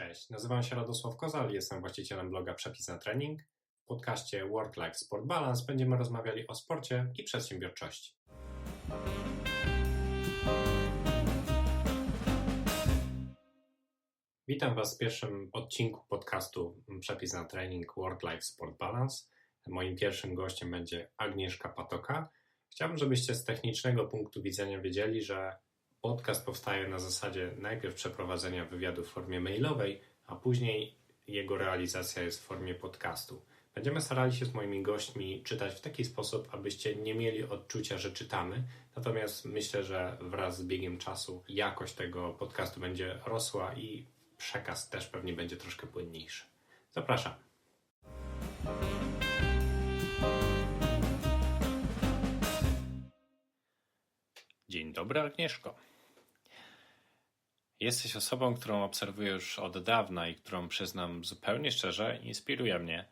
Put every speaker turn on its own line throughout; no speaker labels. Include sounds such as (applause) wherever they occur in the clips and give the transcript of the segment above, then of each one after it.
Cześć, nazywam się Radosław Kozal, jestem właścicielem bloga Przepis na Trening. W podcaście Work Life Sport Balance będziemy rozmawiali o sporcie i przedsiębiorczości. Witam Was w pierwszym odcinku podcastu Przepis na Trening Work Life Sport Balance. Moim pierwszym gościem będzie Agnieszka Patoka. Chciałbym, żebyście z technicznego punktu widzenia wiedzieli, że podcast powstaje na zasadzie najpierw przeprowadzenia wywiadu w formie mailowej, a później jego realizacja jest w formie podcastu. Będziemy starali się z moimi gośćmi czytać w taki sposób, abyście nie mieli odczucia, że czytamy. Natomiast myślę, że wraz z biegiem czasu jakość tego podcastu będzie rosła i przekaz też pewnie będzie troszkę płynniejszy. Zapraszam. Dzień dobry, Agnieszko. Jesteś osobą, którą obserwuję już od dawna i którą przyznam zupełnie szczerze, inspiruje mnie.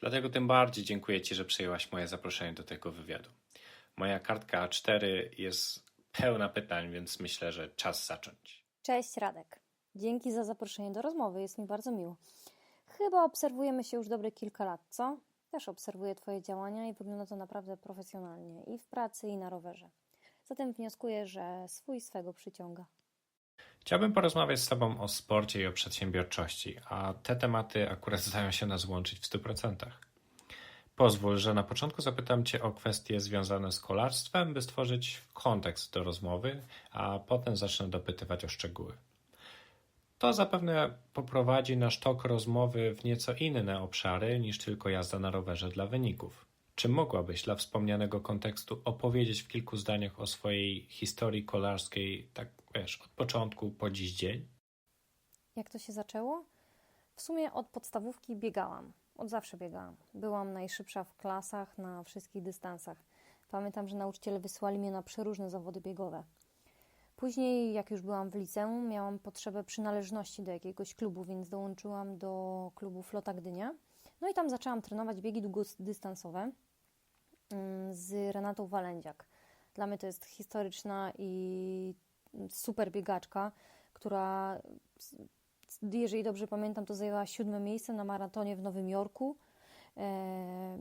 Dlatego tym bardziej dziękuję Ci, że przyjęłaś moje zaproszenie do tego wywiadu. Moja kartka A4 jest pełna pytań, więc myślę, że czas zacząć.
Cześć Radek. Dzięki za zaproszenie do rozmowy, jest mi bardzo miło. Chyba obserwujemy się już dobre kilka lat, co? Też obserwuję Twoje działania i wygląda to naprawdę profesjonalnie i w pracy, i na rowerze. Zatem wnioskuję, że swój swego przyciąga.
Chciałbym porozmawiać z Tobą o sporcie i o przedsiębiorczości, a te tematy akurat (laughs) zdają się nas łączyć w 100%. Pozwól, że na początku zapytam Cię o kwestie związane z kolarstwem, by stworzyć kontekst do rozmowy, a potem zacznę dopytywać o szczegóły. To zapewne poprowadzi nasz tok rozmowy w nieco inne obszary niż tylko jazda na rowerze dla wyników. Czy mogłabyś dla wspomnianego kontekstu opowiedzieć w kilku zdaniach o swojej historii kolarskiej, tak wiesz, od początku po dziś dzień?
Jak to się zaczęło? W sumie od podstawówki biegałam. Od zawsze biegałam. Byłam najszybsza w klasach na wszystkich dystansach. Pamiętam, że nauczyciele wysyłali mnie na przeróżne zawody biegowe. Później, jak już byłam w liceum, miałam potrzebę przynależności do jakiegoś klubu, więc dołączyłam do klubu Flota Gdynia. No i tam zaczęłam trenować biegi długodystansowe z Renatą Walędziak. Dla mnie to jest historyczna i super biegaczka, która, jeżeli dobrze pamiętam, to zajęła siódme miejsce na maratonie w Nowym Jorku. E,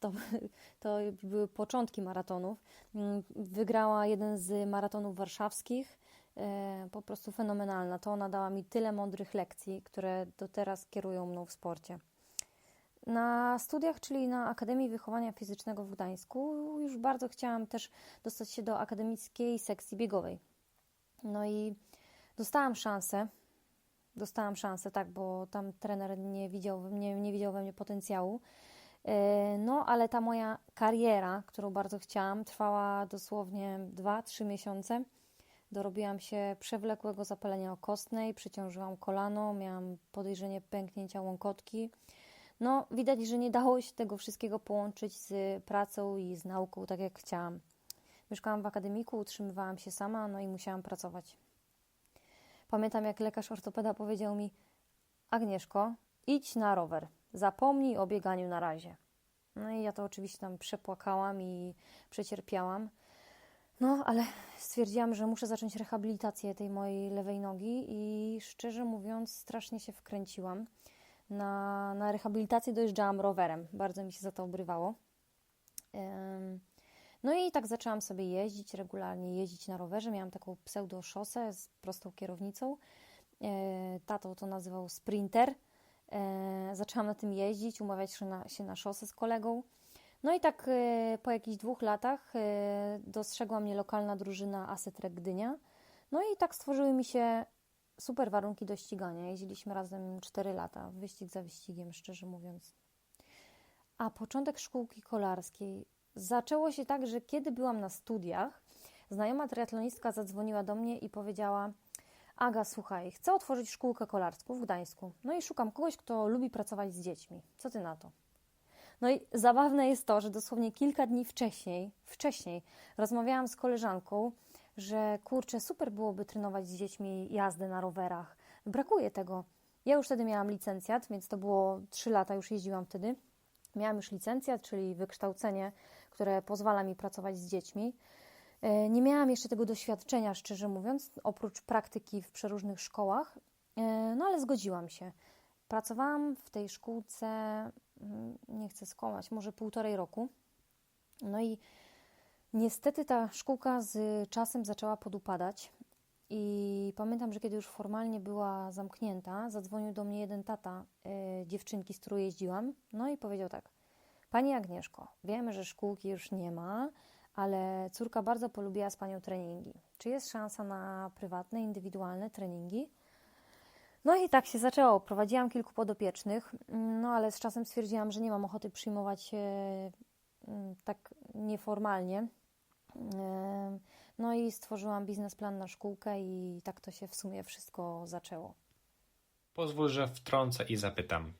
to, (laughs) to były początki maratonów. Wygrała jeden z maratonów warszawskich. E, po prostu fenomenalna. To ona dała mi tyle mądrych lekcji, które do teraz kierują mną w sporcie. Na studiach, czyli na Akademii Wychowania Fizycznego w Gdańsku, już bardzo chciałam też dostać się do akademickiej sekcji biegowej. No i dostałam szansę. Dostałam szansę, tak, bo tam trener nie widział, nie, nie widział we mnie potencjału. E, no, ale ta moja kariera, którą bardzo chciałam, trwała dosłownie 2-3 miesiące. Dorobiłam się przewlekłego zapalenia okostnej, przyciążyłam kolano, miałam podejrzenie pęknięcia łąkotki. No, widać, że nie dało się tego wszystkiego połączyć z pracą i z nauką, tak jak chciałam. Mieszkałam w akademiku, utrzymywałam się sama, no i musiałam pracować. Pamiętam, jak lekarz ortopeda powiedział mi: Agnieszko, idź na rower, zapomnij o bieganiu na razie. No i ja to oczywiście tam przepłakałam i przecierpiałam. No, ale stwierdziłam, że muszę zacząć rehabilitację tej mojej lewej nogi i szczerze mówiąc, strasznie się wkręciłam. Na, na rehabilitację dojeżdżałam rowerem. Bardzo mi się za to obrywało. No i tak zaczęłam sobie jeździć, regularnie jeździć na rowerze. Miałam taką pseudo-szosę z prostą kierownicą. E, tato to nazywał Sprinter. E, zaczęłam na tym jeździć, umawiać się na, się na szosę z kolegą. No i tak e, po jakichś dwóch latach dostrzegła mnie lokalna drużyna Asetrek Gdynia. No i tak stworzyły mi się super warunki do ścigania. Jeździliśmy razem 4 lata, wyścig za wyścigiem, szczerze mówiąc. A początek szkółki kolarskiej zaczęło się tak, że kiedy byłam na studiach, znajoma triatlonistka zadzwoniła do mnie i powiedziała: Aga, słuchaj, chcę otworzyć szkółkę kolarską w Gdańsku. No i szukam kogoś, kto lubi pracować z dziećmi. Co ty na to? No i zabawne jest to, że dosłownie kilka dni wcześniej, wcześniej rozmawiałam z koleżanką, że kurczę, super byłoby trenować z dziećmi jazdę na rowerach. Brakuje tego. Ja już wtedy miałam licencjat, więc to było 3 lata, już jeździłam wtedy. Miałam już licencjat, czyli wykształcenie, które pozwala mi pracować z dziećmi. E, nie miałam jeszcze tego doświadczenia, szczerze mówiąc, oprócz praktyki w przeróżnych szkołach. E, no ale zgodziłam się. Pracowałam w tej szkółce, mm, nie chcę skłamać, może półtorej roku. No i niestety ta szkółka z czasem zaczęła podupadać. I pamiętam, że kiedy już formalnie była zamknięta, zadzwonił do mnie jeden tata y, dziewczynki, z którą jeździłam, no i powiedział tak: Pani Agnieszko, wiemy, że szkółki już nie ma, ale córka bardzo polubiła z panią treningi. Czy jest szansa na prywatne, indywidualne treningi? No i tak się zaczęło. Prowadziłam kilku podopiecznych, no ale z czasem stwierdziłam, że nie mam ochoty przyjmować mm, tak nieformalnie. No i stworzyłam biznesplan na szkółkę i tak to się w sumie wszystko zaczęło.
Pozwól, że wtrącę i zapytam,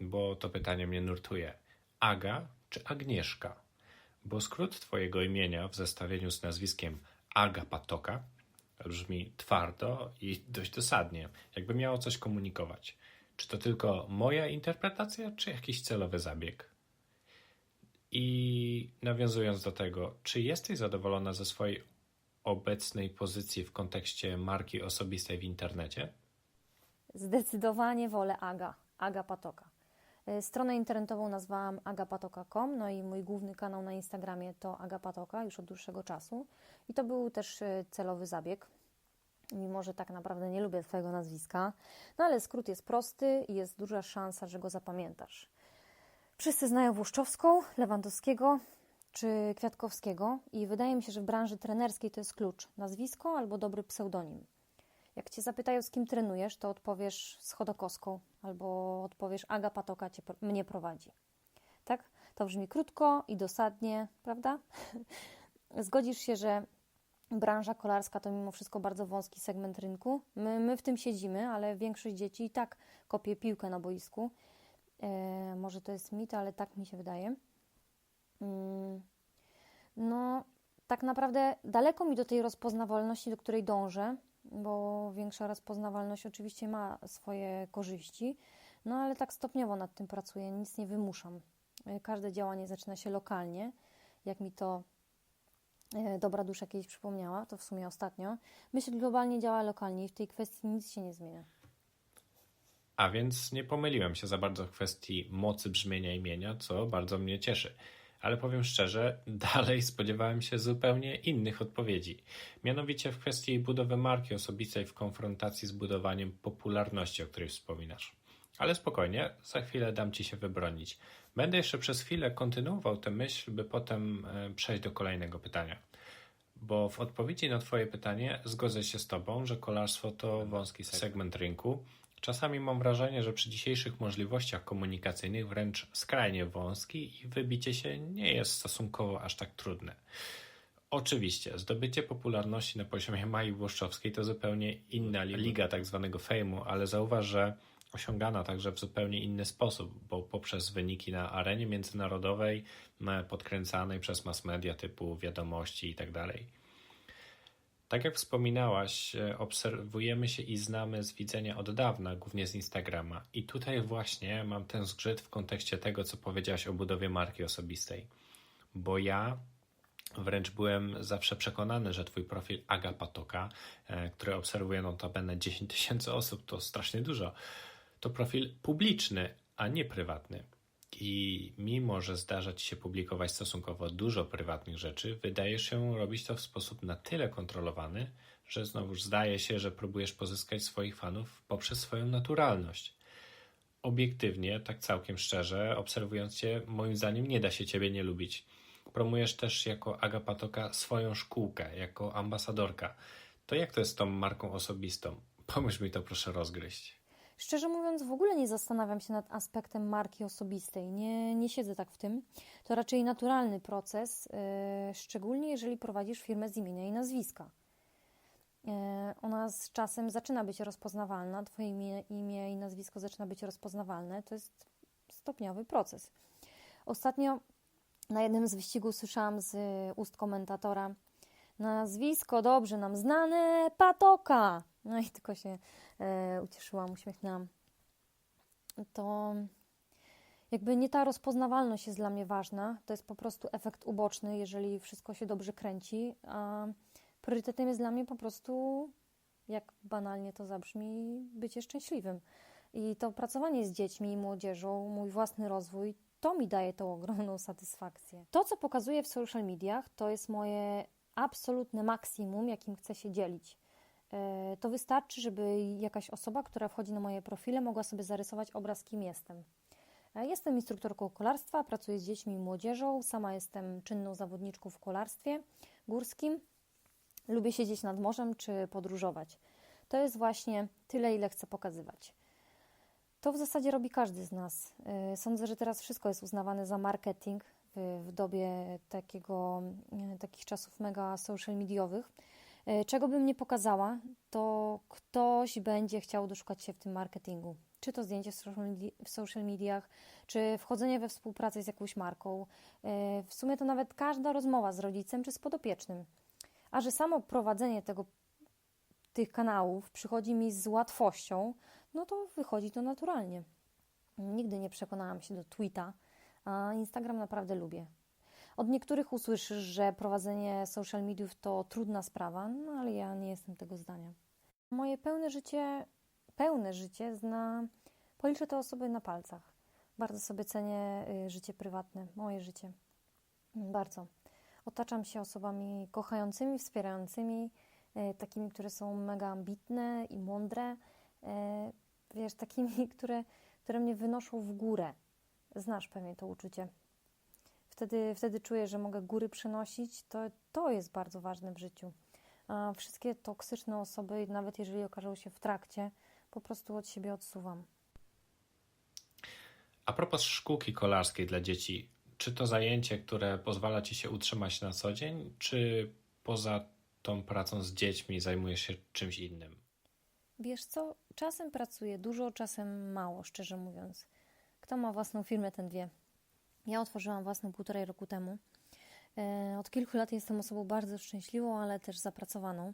bo to pytanie mnie nurtuje. Aga czy Agnieszka? Bo skrót twojego imienia w zestawieniu z nazwiskiem Aga Patoka brzmi twardo i dość dosadnie, jakby miało coś komunikować. Czy to tylko moja interpretacja, czy jakiś celowy zabieg? I nawiązując do tego, czy jesteś zadowolona ze swojej obecnej pozycji w kontekście marki osobistej w internecie?
Zdecydowanie wolę Aga, Aga Patoka. E, stronę internetową nazwałam agapatoka.com, no i mój główny kanał na Instagramie to Agapatoka już od dłuższego czasu. I to był też e, celowy zabieg, mimo że tak naprawdę nie lubię Twojego nazwiska. No ale skrót jest prosty i jest duża szansa, że go zapamiętasz. Wszyscy znają Włoszczowską, Lewandowskiego czy Kwiatkowskiego i wydaje mi się, że w branży trenerskiej to jest klucz. Nazwisko albo dobry pseudonim. Jak cię zapytają, z kim trenujesz, to odpowiesz z Chodokowską albo odpowiesz Aga Patoka cię, mnie prowadzi. Tak? To brzmi krótko i dosadnie, prawda? (laughs) Zgodzisz się, że branża kolarska to mimo wszystko bardzo wąski segment rynku. My, my w tym siedzimy, ale większość dzieci i tak kopie piłkę na boisku. E, może to jest mit, ale tak mi się wydaje. Mm, no, tak naprawdę daleko mi do tej rozpoznawalności, do której dążę, bo większa rozpoznawalność oczywiście ma swoje korzyści, no ale tak stopniowo nad tym pracuję, nic nie wymuszam. E, każde działanie zaczyna się lokalnie, jak mi to e, dobra dusza kiedyś przypomniała, to w sumie ostatnio. Myśl globalnie działa lokalnie i w tej kwestii nic się nie zmienia.
A więc nie pomyliłem się za bardzo w kwestii mocy brzmienia imienia, co bardzo mnie cieszy ale powiem szczerze, (laughs) dalej spodziewałem się zupełnie innych odpowiedzi. Mianowicie w kwestii budowy marki osobistej w konfrontacji z budowaniem popularności, o której wspominasz. Ale spokojnie, za chwilę dam ci się wybronić. Będę jeszcze przez chwilę kontynuował tę myśl, by potem e, przejść do kolejnego pytania. Bo w odpowiedzi na Twoje pytanie zgodzę się z Tobą, że kolarstwo to wąski segment rynku, Czasami mam wrażenie, że przy dzisiejszych możliwościach komunikacyjnych wręcz skrajnie wąski i wybicie się nie jest stosunkowo aż tak trudne. Oczywiście, zdobycie popularności na poziomie Mai Włoszczowskiej to zupełnie inna liga tak zwanego fejmu, ale zauważ, że osiągana także w zupełnie inny sposób, bo poprzez wyniki na arenie międzynarodowej, podkręcanej przez mass media typu wiadomości itd. Tak jak wspominałaś, e, obserwujemy się i znamy z widzenia od dawna, głównie z Instagrama. I tutaj właśnie mam ten zgrzyt w kontekście tego, co powiedziałaś o budowie marki osobistej. Bo ja wręcz byłem zawsze przekonany, że twój profil Agapatoka, e, który obserwuje notabene 10 tysięcy osób, to strasznie dużo, to profil publiczny, a nie prywatny. I mimo, że zdarza ci się publikować stosunkowo dużo prywatnych rzeczy, wydaje się robić to w sposób na tyle kontrolowany, że znowuż zdaje się, że próbujesz pozyskać swoich fanów poprzez swoją naturalność. Obiektywnie, tak całkiem szczerze, obserwując cię, moim zdaniem nie da się ciebie nie lubić. Promujesz też jako Agapatoka swoją szkółkę, jako ambasadorka. To jak to jest z tą marką osobistą? Pomóż mi to proszę rozgryźć.
Szczerze mówiąc, w ogóle nie zastanawiam się nad aspektem marki osobistej. Nie, nie siedzę tak w tym. To raczej naturalny proces, yy, szczególnie jeżeli prowadzisz firmę z imienia i nazwiska. Yy, ona z czasem zaczyna być rozpoznawalna, Twoje imię, imię i nazwisko zaczyna być rozpoznawalne. To jest stopniowy proces. Ostatnio na jednym z wyścigów słyszałam z ust komentatora nazwisko dobrze nam znane, Patoka. No i tylko się e, ucieszyłam, uśmiechnęłam. To jakby nie ta rozpoznawalność jest dla mnie ważna, to jest po prostu efekt uboczny, jeżeli wszystko się dobrze kręci, a priorytetem jest dla mnie po prostu jak banalnie to zabrzmi, bycie szczęśliwym. I to pracowanie z dziećmi i młodzieżą, mój własny rozwój, to mi daje tą ogromną satysfakcję. To, co pokazuję w social mediach, to jest moje absolutne maksimum, jakim chcę się dzielić. E, to wystarczy, żeby jakaś osoba, która wchodzi na moje profile, mogła sobie zarysować obraz, kim jestem. E, jestem instruktorką kolarstwa, pracuję z dziećmi i młodzieżą, sama jestem czynną zawodniczką w kolarstwie górskim. Lubię siedzieć nad morzem czy podróżować. To jest właśnie tyle, ile chcę pokazywać. To w zasadzie robi każdy z nas. E, sądzę, że teraz wszystko jest uznawane za marketing w, dobie takiego, takich czasów mega social mediowych. E, czego bym nie pokazała, to ktoś będzie chciał doszukać się w tym marketingu. Czy to zdjęcie w social mediach, czy wchodzenie we współpracę z jakąś marką. E, w sumie to nawet każda rozmowa z rodzicem czy z podopiecznym. A że samo prowadzenie tego, tych kanałów przychodzi mi z łatwością, no to wychodzi to naturalnie. Nigdy nie przekonałam się do tweeta, a Instagram naprawdę lubię. Od niektórych usłyszysz, że prowadzenie social mediów to trudna sprawa, no ale ja nie jestem tego zdania. Moje pełne życie, pełne życie zna, policzę te osoby na palcach. Bardzo sobie cenię y, życie prywatne, moje życie. Bardzo. Otaczam się osobami kochającymi, wspierającymi, y, takimi, które są mega ambitne i mądre. Y, wiesz, takimi, (laughs) które, które mnie wynoszą w górę. Znasz pewnie to uczucie wtedy, wtedy czuję, że mogę góry przenosić, to, to jest bardzo ważne w życiu. A wszystkie toksyczne osoby, nawet jeżeli okażą się w trakcie, po prostu od siebie odsuwam.
A propos szkółki kolarskiej dla dzieci, czy to zajęcie, które pozwala ci się utrzymać na co dzień, czy poza tą pracą z dziećmi zajmujesz się czymś innym?
Wiesz co, czasem pracuję dużo, czasem mało, szczerze mówiąc. Kto ma własną firmę, ten wie. Ja otworzyłam własną półtorej roku temu. E, od kilku lat jestem osobą bardzo szczęśliwą, ale też zapracowaną.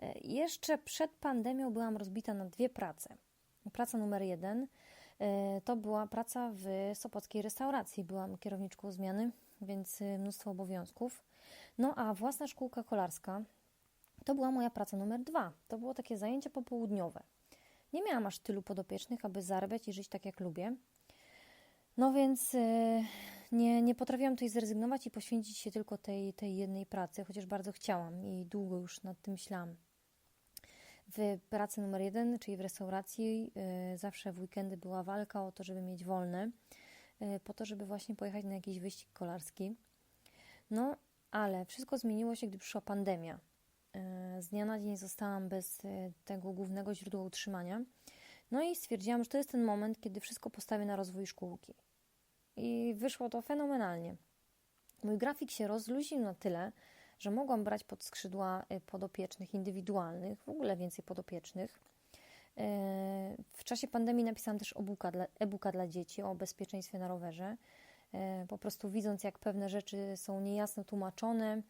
E, jeszcze przed pandemią byłam rozbita na dwie prace. Praca numer jeden e, to była praca w Sopockiej restauracji. Byłam kierowniczką zmiany, więc mnóstwo obowiązków. No a własna szkółka kolarska to była moja praca numer dwa. To było takie zajęcie popołudniowe. Nie miałam aż tylu podopiecznych, aby zarabiać i żyć tak jak lubię. No więc e, nie, nie potrafiłam tutaj zrezygnować i poświęcić się tylko tej, tej jednej pracy, chociaż bardzo chciałam i długo już nad tym myślałam. W pracy numer jeden, czyli w restauracji, e, zawsze w weekendy była walka o to, żeby mieć wolne, e, po to, żeby właśnie pojechać na jakiś wyścig kolarski. No, ale wszystko zmieniło się, gdy przyszła pandemia. Z dnia na dzień zostałam bez tego głównego źródła utrzymania. No i stwierdziłam, że to jest ten moment, kiedy wszystko postawię na rozwój szkółki i wyszło to fenomenalnie. Mój grafik się rozluźnił na tyle, że mogłam brać pod skrzydła y, podopiecznych indywidualnych, w ogóle więcej podopiecznych. Y, w czasie pandemii napisałam też e-booka dla, e-booka dla dzieci o bezpieczeństwie na rowerze. Y, po prostu widząc, jak pewne rzeczy są niejasno tłumaczone,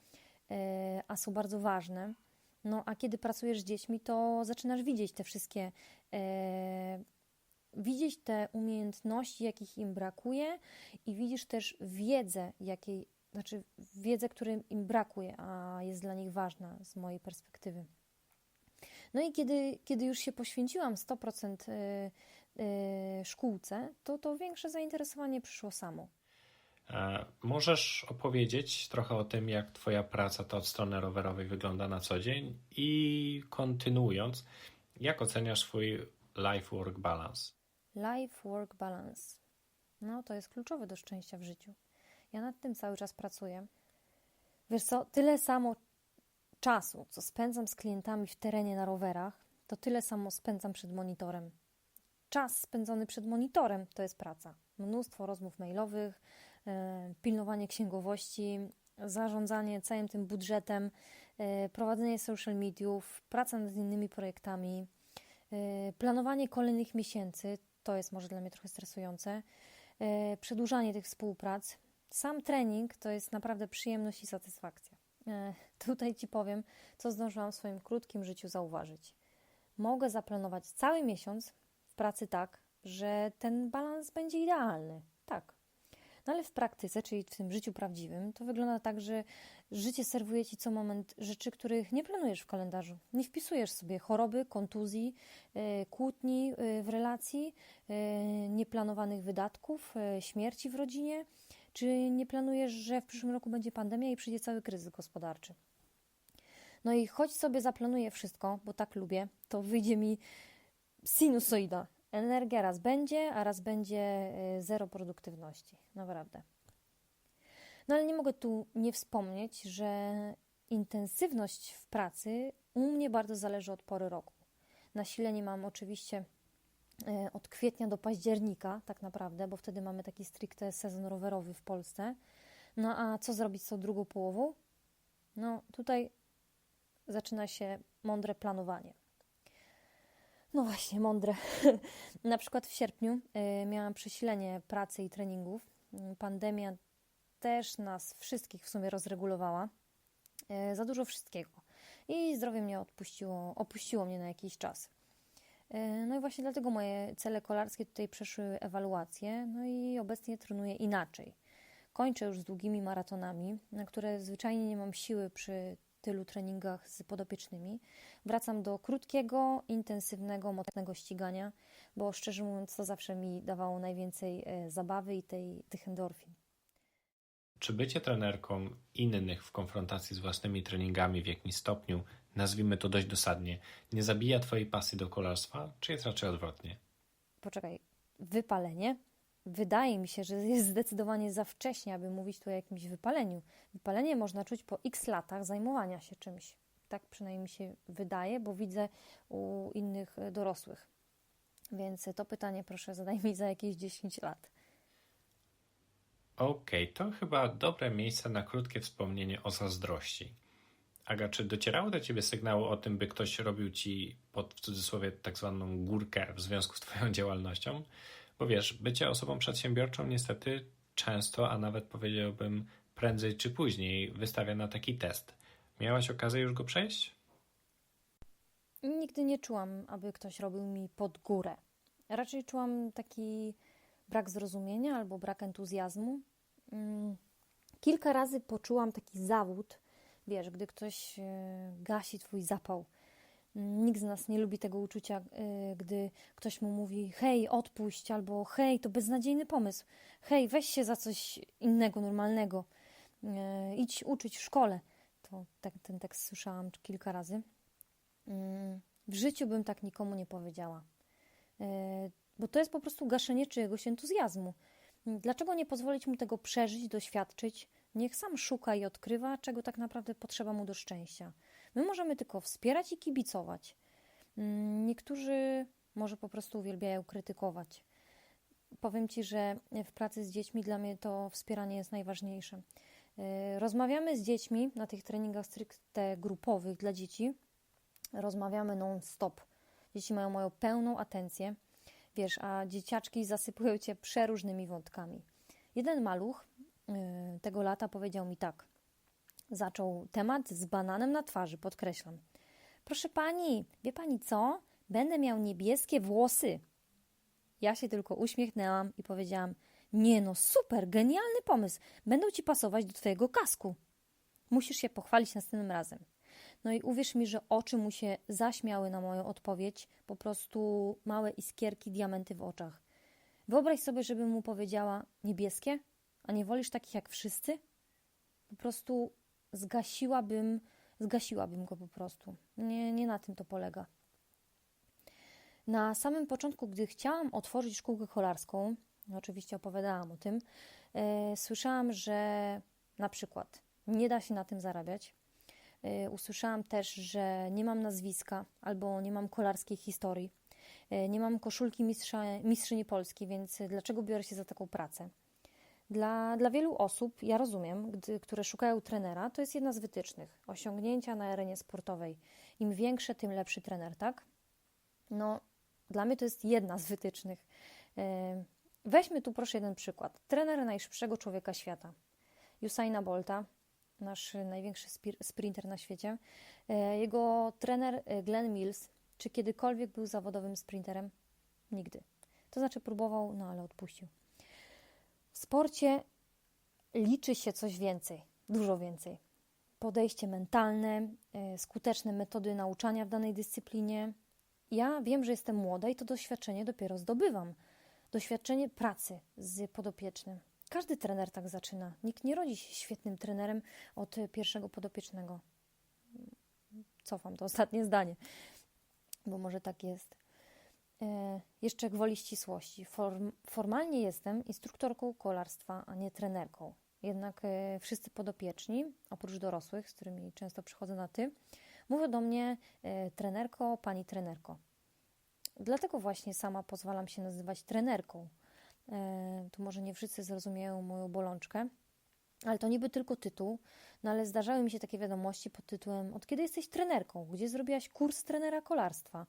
a są bardzo ważne. No a kiedy pracujesz z dziećmi, to zaczynasz widzieć te wszystkie widzieć te umiejętności, jakich im brakuje, i widzisz też wiedzę, jakiej, znaczy wiedzę, której im brakuje, a jest dla nich ważna z mojej perspektywy. No i kiedy, kiedy już się poświęciłam 100% y, y, szkółce, to to większe zainteresowanie przyszło samo.
E, możesz opowiedzieć trochę o tym, jak Twoja praca to od strony rowerowej wygląda na co dzień i kontynuując, jak oceniasz swój life-work balance?
Life-work balance. No, to jest kluczowe do szczęścia w życiu. Ja nad tym cały czas pracuję. Wiesz co, tyle samo czasu, co spędzam z klientami w terenie na rowerach, to tyle samo spędzam przed monitorem. Czas spędzony przed monitorem to jest praca. Mnóstwo rozmów mailowych, e, pilnowanie księgowości, zarządzanie całym tym budżetem, e, prowadzenie social mediów, praca nad innymi projektami, e, planowanie kolejnych miesięcy to jest może dla mnie trochę stresujące. E, przedłużanie tych współprac. Sam trening to jest naprawdę przyjemność i satysfakcja. E, tutaj Ci powiem, co zdążyłam w swoim krótkim życiu zauważyć. Mogę zaplanować cały miesiąc w pracy tak, że ten balans będzie idealny. Tak. No ale w praktyce, czyli w tym życiu prawdziwym, to wygląda tak, że życie serwuje ci co moment rzeczy, których nie planujesz w kalendarzu. Nie wpisujesz sobie choroby, kontuzji, e, kłótni e, w relacji, e, nieplanowanych wydatków, śmierci w rodzinie, czy nie planujesz, że w przyszłym roku będzie pandemia i przyjdzie cały kryzys gospodarczy. No i choć sobie zaplanuję wszystko, bo tak lubię, to wyjdzie mi sinusoida. Energia raz będzie, a raz będzie zero produktywności. Naprawdę. No ale nie mogę tu nie wspomnieć, że intensywność w pracy u mnie bardzo zależy od pory roku. Nasilenie mam oczywiście e, od kwietnia do października, tak naprawdę, bo wtedy mamy taki stricte sezon rowerowy w Polsce. No a co zrobić z tą drugą połową? No tutaj zaczyna się mądre planowanie. No właśnie, mądre. (laughs) Na przykład w sierpniu y, miałam przesilenie pracy i treningów. Pandemia też nas wszystkich w sumie rozregulowała. E, za dużo wszystkiego. I zdrowie mnie odpuściło, opuściło mnie na jakiś czas. E, no i właśnie dlatego moje cele kolarskie tutaj przeszły ewaluację, no i obecnie trenuję inaczej. Kończę już z długimi maratonami, na które zwyczajnie nie mam siły przy tylu treningach z podopiecznymi. Wracam do krótkiego, intensywnego, mocnego ścigania, bo szczerze mówiąc, to zawsze mi dawało najwięcej e, zabawy i tej, tych endorfin.
Czy bycie trenerką innych w konfrontacji z własnymi treningami w jakimś stopniu, nazwijmy to dość dosadnie, nie zabija Twojej pasji do kolarstwa, czy jest raczej odwrotnie?
Poczekaj, wypalenie? Wydaje mi się, że jest zdecydowanie za wcześnie, aby mówić tu o jakimś wypaleniu. Wypalenie można czuć po x latach zajmowania się czymś. Tak przynajmniej mi się wydaje, bo widzę u innych dorosłych. Więc to pytanie proszę zadaj mi za jakieś 10 lat.
Okej, okay, to chyba dobre miejsce na krótkie wspomnienie o zazdrości. Aga, czy docierały do ciebie sygnały o tym, by ktoś robił ci pod w cudzysłowie tak zwaną górkę w związku z twoją (laughs) działalnością? Bo wiesz, bycie osobą przedsiębiorczą niestety często, a nawet powiedziałbym prędzej czy później wystawia na taki test. Miałaś okazję już go przejść?
Nigdy nie czułam, aby ktoś robił mi pod górę. Raczej czułam taki brak zrozumienia albo brak entuzjazmu. Mm, kilka razy poczułam taki zawód, wiesz, gdy ktoś e, gasi twój zapał. Nikt z nas nie lubi tego uczucia, e, gdy ktoś mu mówi: hej, odpuść, albo hej, to beznadziejny pomysł, hej, weź się za coś innego, normalnego, e, idź uczyć w szkole. To tak, ten tekst słyszałam kilka razy. Mm, w życiu bym tak nikomu nie powiedziała bo to jest po prostu gaszenie czyjegoś entuzjazmu. Dlaczego nie pozwolić mu tego przeżyć, doświadczyć? Niech sam szuka i odkrywa, czego tak naprawdę potrzeba mu do szczęścia. My możemy tylko wspierać i kibicować. Mm, niektórzy może po prostu uwielbiają krytykować. Powiem Ci, że w pracy z dziećmi dla mnie to wspieranie jest najważniejsze. E, rozmawiamy z dziećmi na tych treningach stricte grupowych dla dzieci. Rozmawiamy non-stop. Dzieci mają moją pełną atencję wiesz, a dzieciaczki zasypują cię przeróżnymi wątkami. Jeden maluch tego lata powiedział mi tak. Zaczął temat z bananem na twarzy, podkreślam. Proszę pani, wie pani co? Będę miał niebieskie włosy. Ja się tylko uśmiechnęłam i powiedziałam: Nie no, super, genialny pomysł. Będą ci pasować do twojego kasku. Musisz się pochwalić następnym razem. No i uwierz mi, że oczy mu się zaśmiały na moją odpowiedź, po prostu małe iskierki, diamenty w oczach. Wyobraź sobie, żebym mu powiedziała niebieskie, a nie wolisz takich jak wszyscy? Po prostu zgasiłabym, zgasiłabym go po prostu. Nie, nie na tym to polega. Na samym początku, gdy chciałam otworzyć szkółkę kolarską, oczywiście opowiadałam o tym, e, słyszałam, że na przykład nie da się na tym zarabiać, E, usłyszałam też, że nie mam nazwiska albo nie mam kolarskiej historii. E, nie mam koszulki mistrza, mistrzyni Polski, więc dlaczego biorę się za taką pracę? Dla, dla wielu osób, ja rozumiem, gdy, które szukają trenera, to jest jedna z wytycznych osiągnięcia na arenie sportowej. Im większe, tym lepszy trener, tak? No, dla mnie to jest jedna z wytycznych. E, weźmy tu proszę jeden przykład. Trener najszybszego człowieka świata, Usaina Bolta, nasz największy sprinter na świecie. E, jego trener e, Glenn Mills, czy kiedykolwiek był zawodowym sprinterem? Nigdy. To znaczy próbował, no ale odpuścił. W sporcie liczy się coś więcej, dużo więcej. Podejście mentalne, e, skuteczne metody nauczania w danej dyscyplinie. Ja wiem, że jestem młoda i to doświadczenie dopiero zdobywam. Doświadczenie pracy z podopiecznym. Każdy trener tak zaczyna. Nikt nie rodzi się świetnym trenerem od pierwszego podopiecznego. Cofam to ostatnie zdanie, bo może tak jest. E, jeszcze gwoli ścisłości. Form, formalnie jestem instruktorką kolarstwa, a nie trenerką. Jednak e, wszyscy podopieczni, oprócz dorosłych, z którymi często przychodzę na ty, mówią do mnie e, trenerko, pani trenerko. Dlatego właśnie sama pozwalam się nazywać trenerką. Tu może nie wszyscy zrozumieją moją bolączkę, ale to niby tylko tytuł, no ale zdarzały mi się takie wiadomości pod tytułem Od kiedy jesteś trenerką? Gdzie zrobiłaś kurs trenera kolarstwa?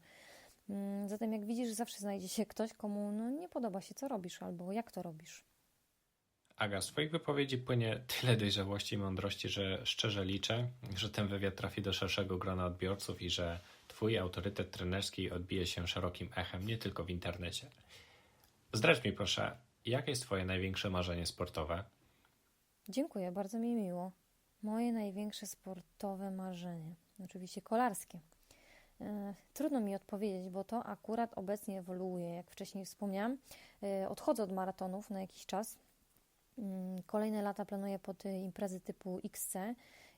Mm, zatem jak widzisz, zawsze znajdzie się ktoś, komu no, nie podoba się, co robisz albo jak to robisz.
Aga, z Twoich wypowiedzi płynie tyle dojrzałości i mądrości, że szczerze liczę, że ten wywiad trafi do szerszego grona odbiorców i że Twój autorytet trenerski odbije się szerokim echem nie tylko w internecie. Zdradź mi proszę, jakie jest Twoje największe marzenie sportowe?
Dziękuję, bardzo mi miło. Moje największe sportowe marzenie, oczywiście kolarskie. E, trudno mi odpowiedzieć, bo to akurat obecnie ewoluuje. Jak wcześniej wspomniałam, e, odchodzę od maratonów na jakiś czas. Mm, kolejne lata planuję pod imprezy typu XC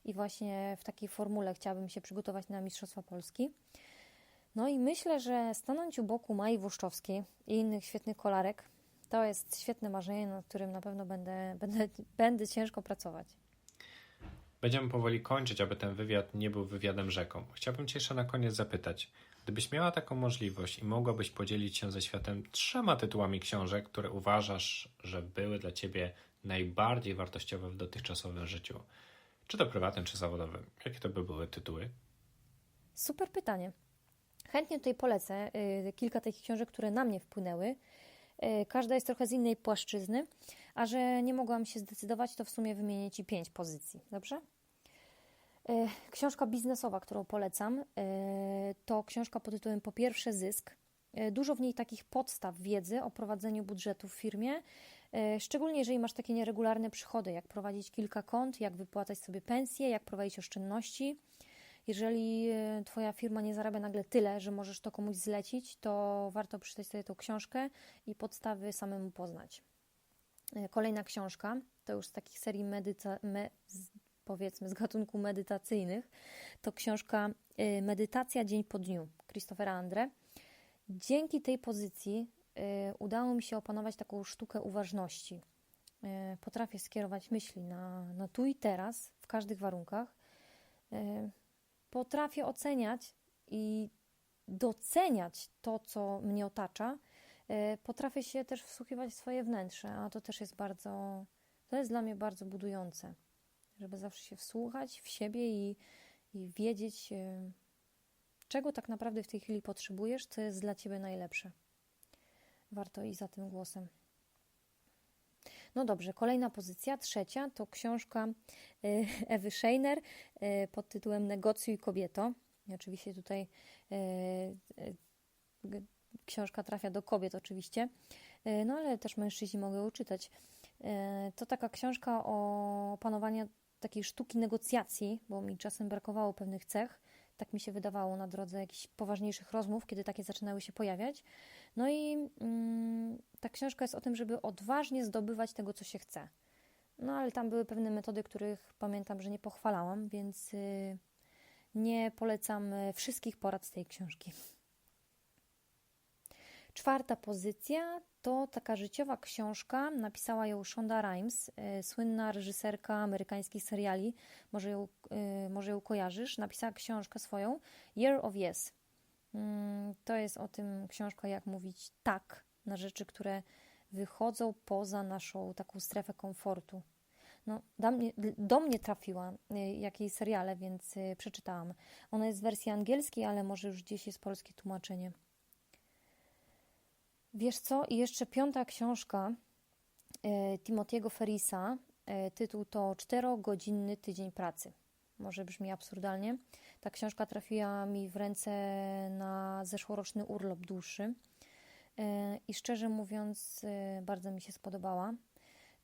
i właśnie w takiej formule chciałabym się przygotować na Mistrzostwa Polski. No i myślę, że stanąć u boku Mai Włoszczowskiej i innych świetnych kolarek to jest świetne marzenie, nad którym na pewno będę, będę, będę ciężko pracować.
Będziemy powoli kończyć, aby ten wywiad nie był wywiadem rzeką. Chciałbym Cię jeszcze na koniec zapytać, gdybyś miała taką możliwość i mogłabyś podzielić się ze światem trzema tytułami książek, które uważasz, że były dla Ciebie najbardziej wartościowe w dotychczasowym życiu, czy to prywatnym, czy zawodowym, jakie to by były tytuły?
Super pytanie. Chętnie tutaj polecę y, kilka takich książek, które na mnie wpłynęły. Y, każda jest trochę z innej płaszczyzny, a że nie mogłam się zdecydować, to w sumie wymienię Ci pięć pozycji. Dobrze? Y, książka biznesowa, którą polecam, to książka pod tytułem Po pierwsze zysk. Dużo w niej takich podstaw wiedzy o prowadzeniu budżetu w firmie, szczególnie jeżeli masz takie nieregularne przychody, jak prowadzić kilka kont, jak wypłacać sobie pensje, jak prowadzić oszczędności jeżeli e, Twoja firma nie zarabia nagle tyle, że możesz to komuś zlecić, to warto przeczytać sobie tą książkę i podstawy samemu poznać. E, kolejna książka to już z takich serii medyta- me- z, powiedzmy z gatunku medytacyjnych, to książka e, Medytacja dzień po dniu Christophera Andre. Dzięki tej pozycji udało mi się opanować taką sztukę uważności. Potrafię skierować myśli na, na tu i teraz, w każdych warunkach potrafię oceniać i doceniać to, co mnie otacza, e, potrafię się też wsłuchiwać w swoje wnętrze, a to też jest bardzo, to jest dla mnie bardzo budujące, żeby zawsze się wsłuchać w siebie i, i wiedzieć, e, czego tak naprawdę w tej chwili potrzebujesz, co jest dla ciebie najlepsze. Warto iść za tym głosem. No dobrze, kolejna pozycja, trzecia, to książka e, (laughs) Ewy Scheiner e, pod tytułem Negocjuj kobieto. oczywiście tutaj e, książka trafia do kobiet oczywiście, no ale też mężczyźni mogą czytać. To taka książka o panowaniu takiej sztuki negocjacji, bo mi czasem brakowało pewnych cech, tak mi się wydawało na drodze jakichś poważniejszych rozmów, kiedy takie zaczynały się pojawiać. No i mm, ta książka jest o tym, żeby odważnie zdobywać tego, co się chce. No ale tam były pewne metody, których pamiętam, że nie pochwalałam, więc y, nie polecam y, wszystkich porad z tej książki. Czwarta pozycja to taka życiowa książka. Napisała ją Shonda Rhimes, y, słynna reżyserka amerykańskich seriali. Może ją, y, może ją kojarzysz. Napisała książkę swoją Year of Yes. Mm, to jest o tym książka, jak mówić tak na rzeczy, które wychodzą poza naszą taką strefę komfortu. No, do, mnie, do mnie trafiła y, jakieś seriale, więc przeczytałam. Ona jest w wersji angielskiej, ale może już gdzieś jest polskie tłumaczenie. Wiesz co? I jeszcze piąta książka e, Timothy'ego Ferrisa. E, tytuł to Czterogodzinny tydzień pracy. Może brzmi absurdalnie. Ta książka trafiła mi w ręce na zeszłoroczny urlop dłuższy. E, I szczerze mówiąc, bardzo mi się spodobała.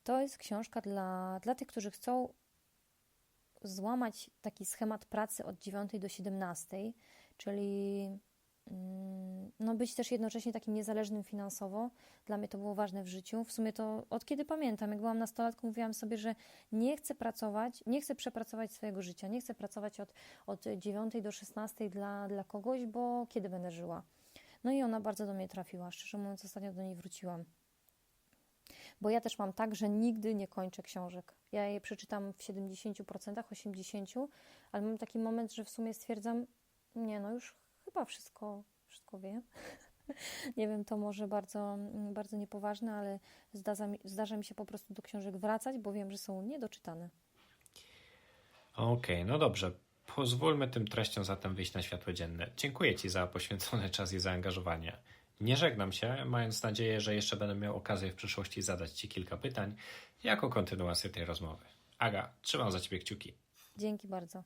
To jest książka dla, dla tych, którzy chcą złamać taki schemat pracy od 9 do 17, czyli no być też jednocześnie takim niezależnym finansowo. Dla mnie to było ważne w życiu. W sumie to od kiedy pamiętam, jak byłam nastolatką, mówiłam sobie, że nie chcę pracować, nie chcę przepracować swojego życia, nie chcę pracować od, od 9 do 16 dla, dla kogoś, bo kiedy będę żyła. No i ona bardzo do mnie trafiła. Szczerze mówiąc, ostatnio do niej wróciłam. Bo ja też mam tak, że nigdy nie kończę książek. Ja je przeczytam w 70%, 80%, ale mam taki moment, że w sumie stwierdzam, nie no, już chyba wszystko, wszystko wiem. (laughs) nie wiem, to może bardzo, bardzo niepoważne, ale zdarza mi, zdarza mi się po prostu do książek wracać, bo wiem, że są niedoczytane.
Okej, okay, no dobrze. Pozwólmy tym treściom zatem wyjść na światło dzienne. Dziękuję Ci za poświęcony (laughs) czas i zaangażowanie. Nie żegnam się, mając nadzieję, że jeszcze będę miał okazję w przyszłości zadać Ci kilka pytań jako kontynuację tej rozmowy. Aga, trzymam za Ciebie kciuki.
Dzięki bardzo.